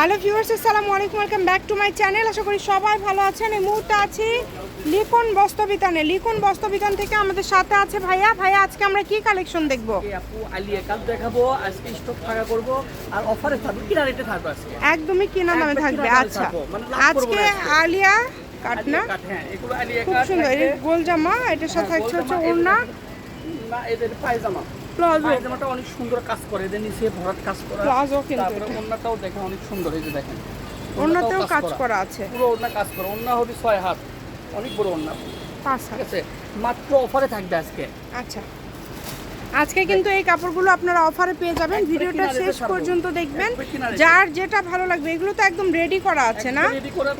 Hello viewers আসসালামু আলাইকুম welcome back to my channel আশা করি সবাই ভালো আছেন। এই মুহূর্তে আছি লিখন বস্ত্রবিতানে। লিখন বস্ত্রবিতান থেকে আমাদের সাথে আছে ভাইয়া। ভাইয়া আজকে আমরা কি কালেকশন দেখব? আপু আলিয়া দেখাবো আজকে স্টক ফাঁকা করব আর অফারে থাকবে কিনা রেটে থাকবে আজকে। একদমই কিনা দামে থাকবে। আচ্ছা মানে আজকে আলিয়া কাট না? হ্যাঁ খুব সুন্দর। গোল জামা এটার সাথে হ্যাঁ, থাকছে হচ্ছে ওড়না। এদের- পায়জামা। পায়জামাটা অনেক সুন্দর কাজ করে এদের নিচে ভরাট কাজ করা। প্লাজো কিন্তু তারপরে। ওন্নাটাও দেখেন অনেক সুন্দর এই যে দেখেন। ওড়নাতেও কাজ করা। আছে। পুরো ওন্না কাজ করা। ওন্না হবে ছয় হাত। অনেক বড় ওন্না পাঁচ ঠিক আছে? মাত্র অফারে থাকবে আজকে। আচ্ছা। আজকে কিন্তু এই কাপড়গুলো আপনারা অফারে পেয়ে যাবেন। ভিডিওটা শেষ পর্যন্ত দেখবেন। যার যেটা ভালো লাগবে এগুলো তো একদম রেডি করা আছে না।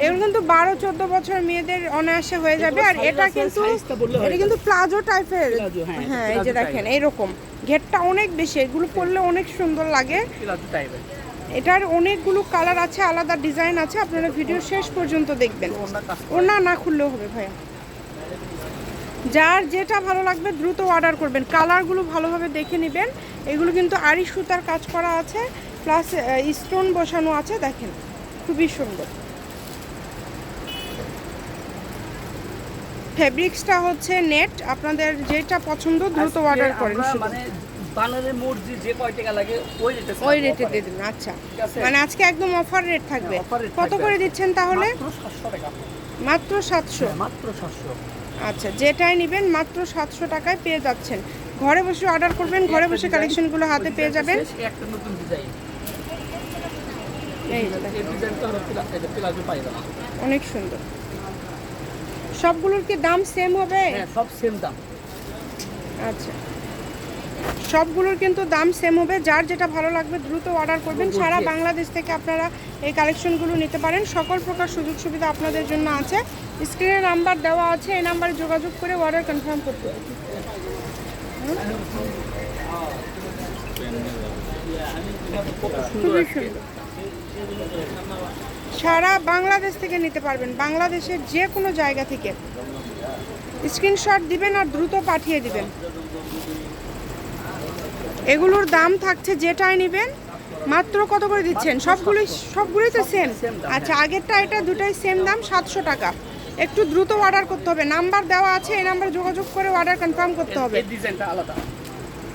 এগুলো কিন্তু বারো চোদ্দ বছর মেয়েদের অনায়াসে হয়ে যাবে। আর এটা কিন্তু হয়ে এটা কিন্তু প্লাজো টাইপের হ্যাঁ, হ্যাঁ এই যে দেখেন এইরকম। ঘেরটা অনেক বেশি এগুলো পরলে অনেক সুন্দর লাগে। এটার অনেকগুলো কালার আছে আলাদা ডিজাইন আছে আপনারা ভিডিও শেষ পর্যন্ত দেখবেন। ওনা না খুললেও হবে ভাইয়া। যার যেটা ভালো লাগবে দ্রুত অর্ডার করবেন। কালারগুলো ভালোভাবে দেখে নেবেন। এগুলো কিন্তু আড়ি সুতার কাজ করা আছে প্লাস স্টোন বসানো আছে দেখেন খুবই সুন্দর। ফেব্রিক্সটা হচ্ছে নেট আপনাদের যেটা পছন্দ দ্রুত অর্ডার করেন মানে বানারের মর্জি যে কয় টাকা লাগে ওই রেটে ওই রেটে দিয়ে দিন আচ্ছা। মানে আজকে একদম অফার রেট থাকবে। হ্যাঁ, কত করে দিচ্ছেন তাহলে? মাত্র 700 টাকা। মাত্র সাতশো। হ্যাঁ, মাত্র 700 আচ্ছা যেটাই নেবেন মাত্র সাতশো টাকায় পেয়ে যাচ্ছেন। ঘরে বসে অর্ডার করবেন ঘরে বসে কালেকশনগুলো হাতে পেয়ে যাবেন। একটা নতুন ডিজাইন অনেক সুন্দর। সবগুলোর কি দাম সেম হবে? হ্যাঁ সব সেম দাম। আচ্ছা। সবগুলোর কিন্তু দাম সেম হবে। যার যেটা ভালো লাগবে দ্রুত অর্ডার করবেন। সারা বাংলাদেশ থেকে আপনারা এই কালেকশনগুলো নিতে পারেন। সকল প্রকার সুযোগ সুবিধা আপনাদের জন্য আছে। স্ক্রিনে নাম্বার দেওয়া আছে, এই নাম্বারে যোগাযোগ করে অর্ডার কনফার্ম করতে খুবই সুন্দর। সারা বাংলাদেশ থেকে নিতে পারবেন, বাংলাদেশের যে কোনো জায়গা থেকে। স্ক্রিনশট দিবেন আর দ্রুত পাঠিয়ে দিবেন। এগুলোর দাম থাকছে যেটাই নেবেন, মাত্র কত করে দিচ্ছেন? সবগুলোই সবগুলোই তো সেম আচ্ছা আগেরটা, এটা দুটাই সেম দাম, সাতশো টাকা। একটু দ্রুত অর্ডার করতে হবে। নাম্বার দেওয়া আছে এই নাম্বারে যোগাযোগ করে অর্ডার কনফার্ম করতে হবে। এই ডিজাইনটা আলাদা।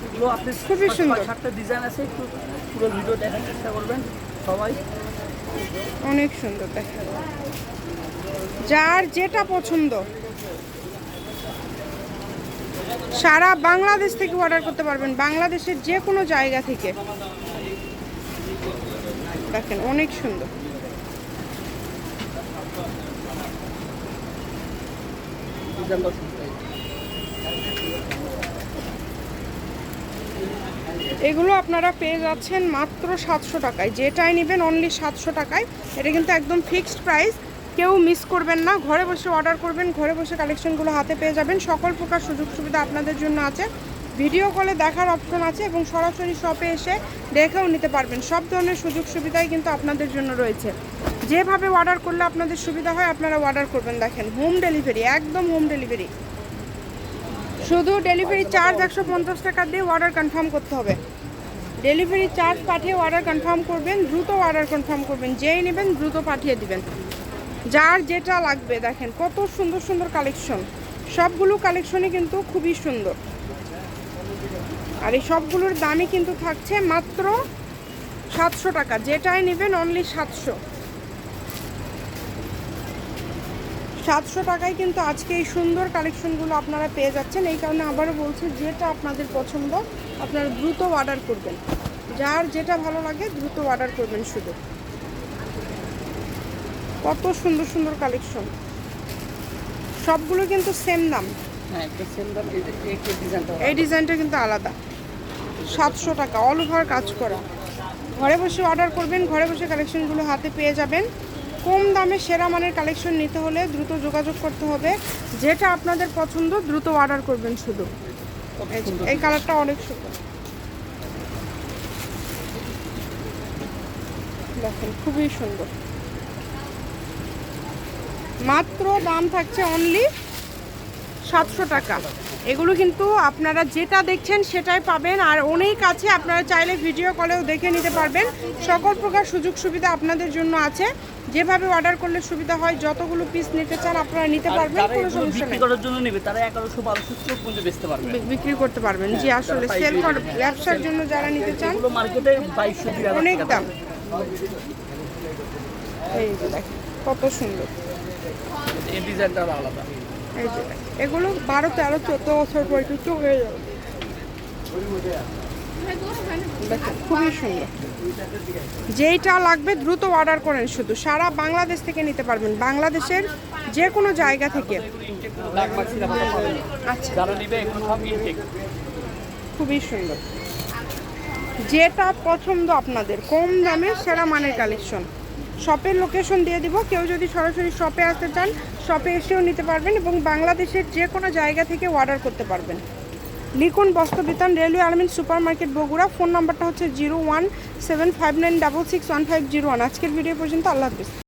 এগুলো আপনি খুবই সুন্দর। সাতটা ডিজাইন আছে একটু পুরো ভিডিও দেখার চেষ্টা করবেন সবাই। অনেক সুন্দর দেখেন যার যেটা পছন্দ। সারা বাংলাদেশ থেকে অর্ডার করতে পারবেন বাংলাদেশের যে কোনো জায়গা থেকে। দেখেন অনেক সুন্দর। এগুলো আপনারা পেয়ে যাচ্ছেন মাত্র সাতশো টাকায়। যেটাই নেবেন অনলি সাতশো টাকায়। এটা কিন্তু একদম ফিক্সড প্রাইস কেউ মিস করবেন না। ঘরে বসে অর্ডার করবেন, ঘরে বসে কালেকশনগুলো হাতে পেয়ে যাবেন। সকল প্রকার সুযোগ সুবিধা আপনাদের জন্য আছে। ভিডিও কলে দেখার অপশন আছে এবং সরাসরি শপে এসে দেখেও নিতে পারবেন। সব ধরনের সুযোগ সুবিধাই কিন্তু আপনাদের জন্য রয়েছে। যেভাবে অর্ডার করলে আপনাদের সুবিধা হয়, আপনারা অর্ডার করবেন। দেখেন হোম ডেলিভারি একদম হোম ডেলিভারি শুধু ডেলিভারি চার্জ একশো পঞ্চাশ টাকা দিয়ে অর্ডার কনফার্ম করতে হবে। ডেলিভারি চার্জ পাঠিয়ে অর্ডার কনফার্ম করবেন, দ্রুত অর্ডার কনফার্ম করবেন। যেই নেবেন, দ্রুত পাঠিয়ে দিবেন। যার যেটা লাগবে, দেখেন, কত সুন্দর সুন্দর কালেকশন সবগুলো কালেকশনই কিন্তু খুবই সুন্দর। আর এই সবগুলোর দামই কিন্তু থাকছে মাত্র সাতশো টাকা। যেটাই নেবেন অনলি সাতশো। সাতশো টাকায় কিন্তু আজকে এই সুন্দর কালেকশনগুলো আপনারা পেয়ে যাচ্ছেন। এই কারণে আবারও বলছি যেটা আপনাদের পছন্দ আপনারা দ্রুত অর্ডার করবেন। যার যেটা ভালো লাগে দ্রুত অর্ডার করবেন শুধু। কত সুন্দর সুন্দর কালেকশন সবগুলো কিন্তু সেম দাম। হ্যাঁ দাম এই ডিজাইনটা কিন্তু আলাদা। সাতশো টাকা অল ওভার কাজ করা। ঘরে বসে অর্ডার করবেন, ঘরে বসে কালেকশনগুলো হাতে পেয়ে যাবেন। কম দামে সেরা মানের কালেকশন নিতে হলে দ্রুত যোগাযোগ করতে হবে। যেটা আপনাদের পছন্দ, দ্রুত অর্ডার করবেন শুধু। এই কালারটা অনেক সুন্দর। দেখেন, খুবই সুন্দর। মাত্র দাম থাকছে অনলি সাতশো টাকা। এগুলো কিন্তু আপনারা যেটা দেখছেন সেটাই পাবেন। আর অনেক আছে আপনারা চাইলে ভিডিও কলেও দেখে নিতে পারবেন। সকল প্রকার সুযোগ সুবিধা আপনাদের জন্য আছে। যেভাবে অর্ডার করলে সুবিধা হয় যতগুলো পিস নিতে চান আপনারা নিতে পারবেন কোনো সমস্যা বিক্রি নেই। করার জন্য নেবে তারা বেচতে পারবে। বিক্রি করতে পারবেন। জি হ্যাঁ, আসলে সেল। ব্যবসার জন্য যারা নিতে চান এগুলো মার্কেটে অনেক দাম। এই যে দেখেন কত সুন্দর। এই ডিজাইনটা আলাদা। এই যে, এগুলো বারো, তেরো, চোদ্দ বছর পর্যন্ত হয়ে যাবে। খুবই সুন্দর। যেইটা লাগবে দ্রুত অর্ডার করেন শুধু। সারা বাংলাদেশ থেকে নিতে পারবেন। বাংলাদেশের যে কোনো জায়গা থেকে। আচ্ছা। খুবই সুন্দর। যেটা পছন্দ আপনাদের, কম দামে সেরা মানের কালেকশন শপের লোকেশন দিয়ে দিব। কেউ যদি সরাসরি শপে আসতে চান শপে এসেও নিতে পারবেন এবং বাংলাদেশের যে কোনো জায়গা থেকে অর্ডার করতে পারবেন। লিখুন Bastra Bitan railway Almin super market Bogura. Phone নাম্বারটা হচ্ছে zero one seven five nine double six one five zero one. আজকের ভিডিও পর্যন্ত আল্লাহ হাফিজ।